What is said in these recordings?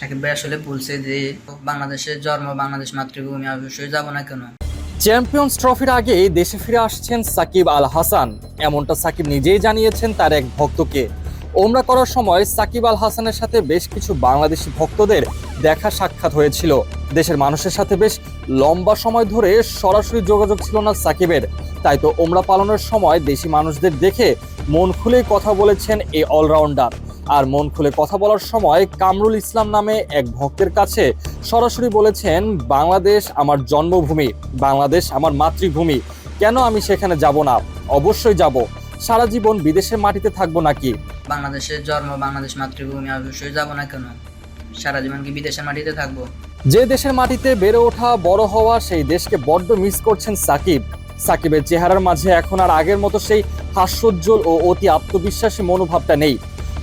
সাকিব আসলে বলছে যে বাংলাদেশের জন্ম, বাংলাদেশ মাতৃভূমি অবশ্যই যাব না কেন? চ্যাম্পিয়ন্স ট্রফির আগে দেশে ফিরে আসছেন সাকিব আল হাসান। এমনটা সাকিব নিজেই জানিয়েছেন তার এক ভক্তকে। ওমরা করার সময় সাকিব আল হাসানের সাথে বেশ কিছু বাংলাদেশি ভক্তদের দেখা সাক্ষাৎ হয়েছিল। দেশের মানুষের সাথে বেশ লম্বা সময় ধরে সরাসরি যোগাযোগ ছিল না সাকিবের। তাই তো ওমরা পালনের সময় দেশি মানুষদের দেখে মন খুলেই কথা বলেছেন এই অলরাউন্ডার। আর মন খুলে কথা বলার সময় কামরুল ইসলাম নামে এক ভক্তের কাছে সরাসরি বলেছেন বাংলাদেশ আমার জন্মভূমি বাংলাদেশ আমার মাতৃভূমি কেন আমি সেখানে যাব না? অবশ্যই যাব। সারা জীবন বিদেশের মাটিতে থাকব নাকি? বাংলাদেশের জন্ম বাংলাদেশ মাতৃভূমি অবশ্যই যাব না কেন? সারা জীবন কি বিদেশের মাটিতে থাকব? যে দেশের মাটিতে বেড়ে ওঠা বড় হওয়া সেই দেশকে বড্ড মিস করছেন সাকিব। সাকিবের চেহারার মাঝে এখন আর আগের মতো সেই হাস্যোজ্জ্বল ও অতি আত্মবিশ্বাসী মনোভাবটা নেই।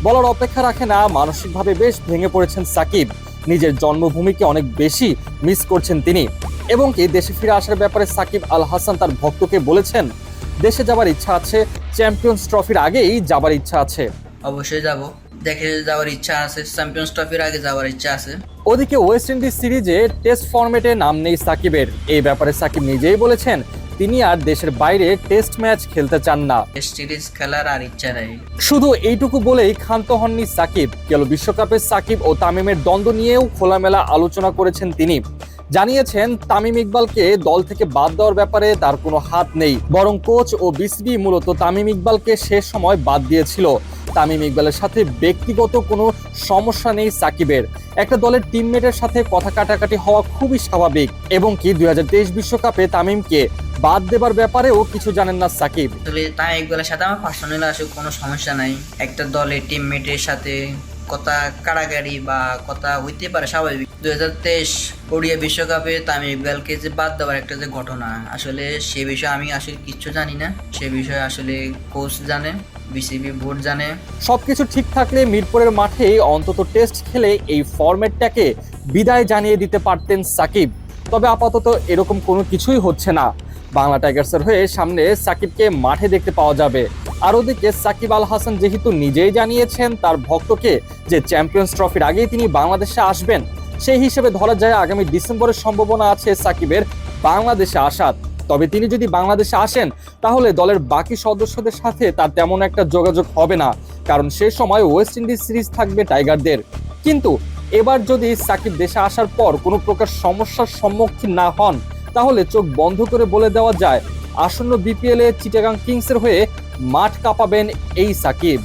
বলার অপেক্ষা রাখে না মানসিকভাবে বেশ ভেঙে পড়েছেন সাকিব। নিজের জন্মভূমিকে অনেক বেশি মিস করছেন তিনি। এবং কি দেশে ফিরে আসার ব্যাপারে সাকিব আল হাসান তার ভক্তকে বলেছেন দেশে যাবার ইচ্ছা আছে চ্যাম্পিয়ন্স ট্রফির আগেই যাবার ইচ্ছা আছে। অবশ্যই যাব। দেখে যাওয়ার ইচ্ছা আছে চ্যাম্পিয়ন্স ট্রফির আগে যাওয়ার ইচ্ছা আছে। ওদিকে ওয়েস্ট ইন্ডিজ সিরিজে টেস্ট ফরম্যাটে নাম নেই সাকিবের। এই ব্যাপারে সাকিব নিজেই বলেছেন তিনি আর দেশের বাইরে টেস্ট ম্যাচ খেলতে চান না। টেস্ট সিরিজ খেলার আর ইচ্ছা নেই। শুধু এইটুকু বলেই ক্ষান্ত হননি সাকিব। গেল বিশ্বকাপে সাকিব ও তামিমের দ্বন্দ্ব নিয়েও খোলামেলা আলোচনা করেছেন তিনি। জানিয়েছেন তামিম ইকবালকে দল থেকে বাদ দেওয়ার ব্যাপারে তার কোনো হাত নেই। বরং কোচ ও বিসিবি মূলত তামিম ইকবালকে শেষ সময় বাদ দিয়েছিল। তামিম ইকবালের সাথে ব্যক্তিগত কোনো সমস্যা নেই সাকিবের। একটা দলের টিমমেটের সাথে কথা কাটাকাটি হওয়া খুবই স্বাভাবিক। এবং কি দুই বিশ্বকাপে তামিমকে বাদ দেবার ব্যাপারেও কিছু জানেন না সাকিব। আসলে তাই একবেলার সাথে আমার পার্সোনাল আসলে কোনো সমস্যা নাই। একটা দলের টিমমেটের সাথে কথা কাড়াকাড়ি বা কথা হইতে পারে স্বাভাবিক। দু হাজার তেইশ ওড়িয়া বিশ্বকাপে তামিম ইকবালকে যে বাদ দেওয়ার একটা যে ঘটনা আসলে সে বিষয়ে আমি আসলে কিচ্ছু জানি না। সে বিষয়ে আসলে কোচ জানে বিসিবি বোর্ড জানে। সবকিছু ঠিক থাকলে মিরপুরের মাঠে অন্তত টেস্ট খেলে এই ফরম্যাটটাকে বিদায় জানিয়ে দিতে পারতেন সাকিব। তবে আপাতত এরকম কোনো কিছুই হচ্ছে না। বাংলা টাইগার্সের হয়ে সামনে সাকিবকে মাঠে দেখতে পাওয়া যাবে। আর ওদিকে সাকিব আল হাসান যেহেতু নিজেই জানিয়েছেন তার ভক্তকে যে চ্যাম্পিয়ন্স ট্রফির আগেই তিনি বাংলাদেশে আসবেন, সেই হিসেবে ধরা যায় আগামী ডিসেম্বরের সম্ভাবনা আছে সাকিবের বাংলাদেশে আসার। তবে তিনি যদি বাংলাদেশে আসেন, তাহলে দলের বাকি সদস্যদের সাথে তার তেমন একটা যোগাযোগ হবে না, কারণ সে সময় ওয়েস্ট ইন্ডিজ সিরিজ থাকবে টাইগারদের। কিন্তু এবার যদি সাকিব দেশে আসার পর কোনো প্রকার সমস্যার সম্মুখীন না হন তাহলে চোখ বন্ধ করে বলে দেওয়া যায়, আসন্ন বিপিএল চিটাগাং কিংসের হয়ে মাঠ কাঁপাবেন এই সাকিব।